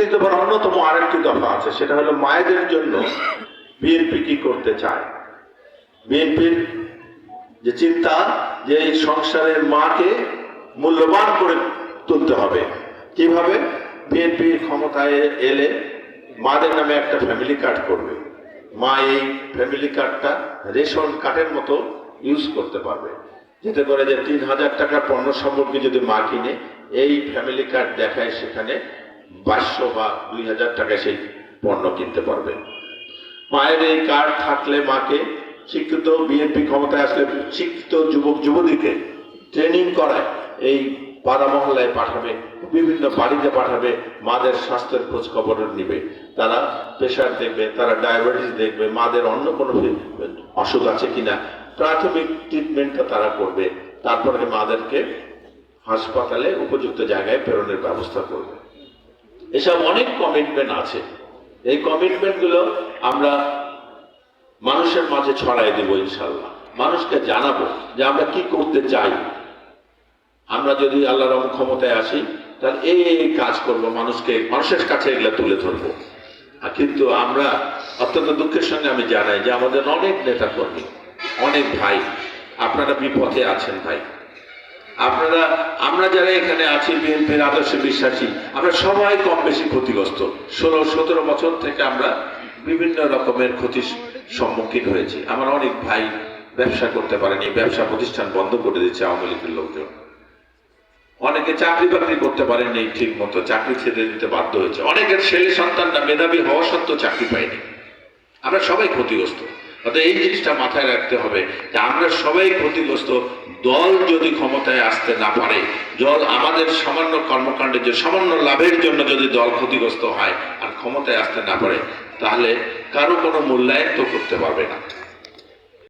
একত্রিত হবার অন্যতম আরেকটি দফা আছে, সেটা হলো মায়েদের জন্য বিএনপি কি করতে চায়? বিএনপির যে চিন্তা, যে এই সংসারের মাকে মূল্যবান করে তুলতে হবে। কীভাবে? বিএনপির ক্ষমতায় এলে মাদের নামে একটা ফ্যামিলি কার্ড করবে। মা এই ফ্যামিলি কার্ডটা রেশন কার্ডের মতো ইউজ করতে পারবে। যেতে করে যে তিন হাজার টাকার পণ্য সামগ্রী যদি মা কিনে, এই ফ্যামিলি কার্ড দেখায় সেখানে বাইশশো বা দুই হাজার টাকায় সেই পণ্য কিনতে পারবে। মায়ের এই কার্ড থাকলে মাকে শিক্ষিত বিএনপি ক্ষমতায় আসলে শিক্ষিত যুবক যুবতীকে ট্রেনিং করায়। এই পাড়া মহল্লায় পাঠাবে, বিভিন্ন বাড়িতে পাঠাবে, মাদের স্বাস্থ্যের খোঁজ খবর নিবে। তারা প্রেশার দেখবে, তারা ডায়াবেটিস দেখবে, মাদের অন্য কোনো অসুখ আছে কিনা, প্রাথমিক ট্রিটমেন্টটা তারা করবে। তারপরে মাদেরকে হাসপাতালে উপযুক্ত জায়গায় প্রেরণের ব্যবস্থা করবে। এসব অনেক কমিটমেন্ট আছে। এই কমিটমেন্টগুলো আমরা মানুষের মাঝে ছড়াই দেব ইনশাল্লাহ মানুষকে জানাব যে আমরা কি করতে চাই। আমরা যদি আল্লাহর রহম ক্ষমতায় আসি, তাহলে এই এই কাজ করব, মানুষকে, মানুষের কাছে এগুলো তুলে ধরবো। কিন্তু আমরা অত্যন্ত দুঃখের সঙ্গে আমি জানাই যে আমাদের অনেক নেতা কর্মী অনেক ভাই, আপনারা বিপথে আছেন ভাই। আপনারা, আমরা যারা এখানে আছি, বিএনপির আদর্শে বিশ্বাসী, আমরা সবাই কম বেশি ক্ষতিগ্রস্ত। ষোলো, সতেরো বছর থেকে আমরা বিভিন্ন রকমের ক্ষতির সম্মুখীন হয়েছি। আমার অনেক ভাই ব্যবসা করতে পারেনি, ব্যবসা প্রতিষ্ঠান বন্ধ করে দিচ্ছে আওয়ামী লীগের লোকজন। অনেকে চাকরি বাকরি করতে পারেনি ঠিক মতো চাকরি ছেড়ে দিতে বাধ্য হয়েছে। অনেকের ছেলে সন্তানরা মেধাবী হওয়া সত্ত্বেও চাকরি পায়নি। আমরা সবাই ক্ষতিগ্রস্ত। অর্থাৎ এই জিনিসটা মাথায় রাখতে হবে যে আমরা সবাই ক্ষতিগ্রস্ত, দল যদি ক্ষমতায় আসতে না পারে, দল আমাদের সামান্য কর্মকাণ্ডের যে সামান্য লাভের জন্য যদি দল ক্ষতিগ্রস্ত হয় আর ক্ষমতায় আসতে না পারে, তাহলে কারও কোনো মূল্যায়ন তো করতে পারবে না।